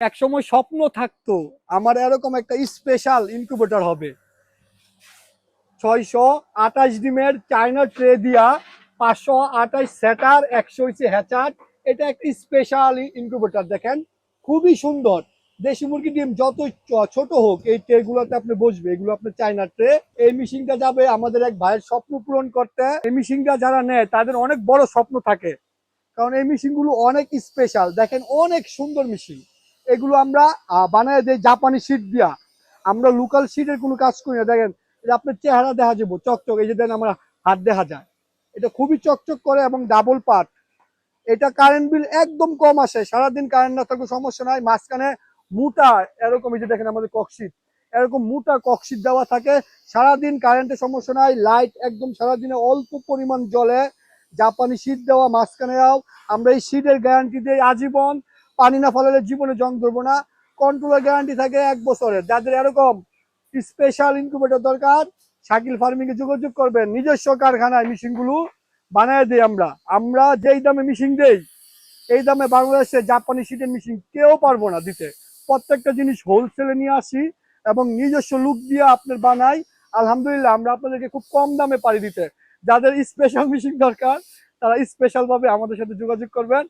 একসময় স্বপ্ন থাকতো আমার এরকম একটা স্পেশাল ইনকিউবেটর হবে। ছয়শো আঠাশ ডিমের চায়না ট্রে দিয়া পাঁচশো আঠাশ সেটার, একশো হচ্ছে হ্যাচার এটা একটা স্পেশাল ইনকিউবেটর দেখেন। খুবই সুন্দর। দেশি মুরগি ডিম যত ছোট হোক, এই ট্রে গুলোতে আপনি বসবে, এগুলো আপনার চায়না ট্রে এই মিশিংটা যাবে আমাদের এক ভাইয়ের স্বপ্ন পূরণ করতে। এই মিশিংটা যারা নেয়, তাদের অনেক বড় স্বপ্ন থাকে। কারণ এই মেশিনগুলো অনেক স্পেশাল দেখেন, অনেক সুন্দর মেশিন। এগুলো আমরা বানায় দেই জাপানি শীট দিয়া। আমরা লোকাল শীটের কোনো কাজ করি না। দেখেন আপনার চেহারা দেখা যাব, চকচক। এই যে দেন আমরা হাত দেখা যায়। এটা খুবই চকচক করে এবং ডাবল পার্ট এটা কারেন্ট বিল একদম কম আসে। সারাদিন কারেন্ট না থাকলে সমস্যা নাই। মাঝখানে মোটা এরকম, এই যে দেখেন আমাদের ককশিট এরকম মোটা ককশিট দেওয়া থাকে। সারাদিন কারেন্টের সমস্যা নাই। লাইট একদম সারাদিনে অল্প পরিমাণ জ্বলে। জাপানি শীত দেওয়া মাঝখানেও। আমরা এই শীতের গ্যারান্টি দিই আজীবন। পানি না ফলালে জীবনে জং ধরবো না। কন্ট্রোলের গ্যারান্টি থাকে এক বছরের। যাদের এরকম স্পেশাল ইনকিউবেটর দরকার, শাকিল ফার্মিং এ যোগাযোগ করবেন। নিজস্ব কারখানায় মেশিনগুলো বানায় দিই আমরা। আমরা যেই দামে মেশিন দেই, এই দামে বাংলাদেশে জাপানি সিটের মেশিন কেউ পারব না দিতে। প্রত্যেকটা জিনিস হোলসেলে নিয়ে আসি এবং নিজস্ব লুক দিয়ে আপনার বানাই। আলহামদুলিল্লাহ, আমরা আপনাদেরকে খুব কম দামে পারি দিতে। যাদের স্পেশাল মেশিন দরকার, তারা স্পেশাল ভাবে আমাদের সাথে যোগাযোগ করবেন।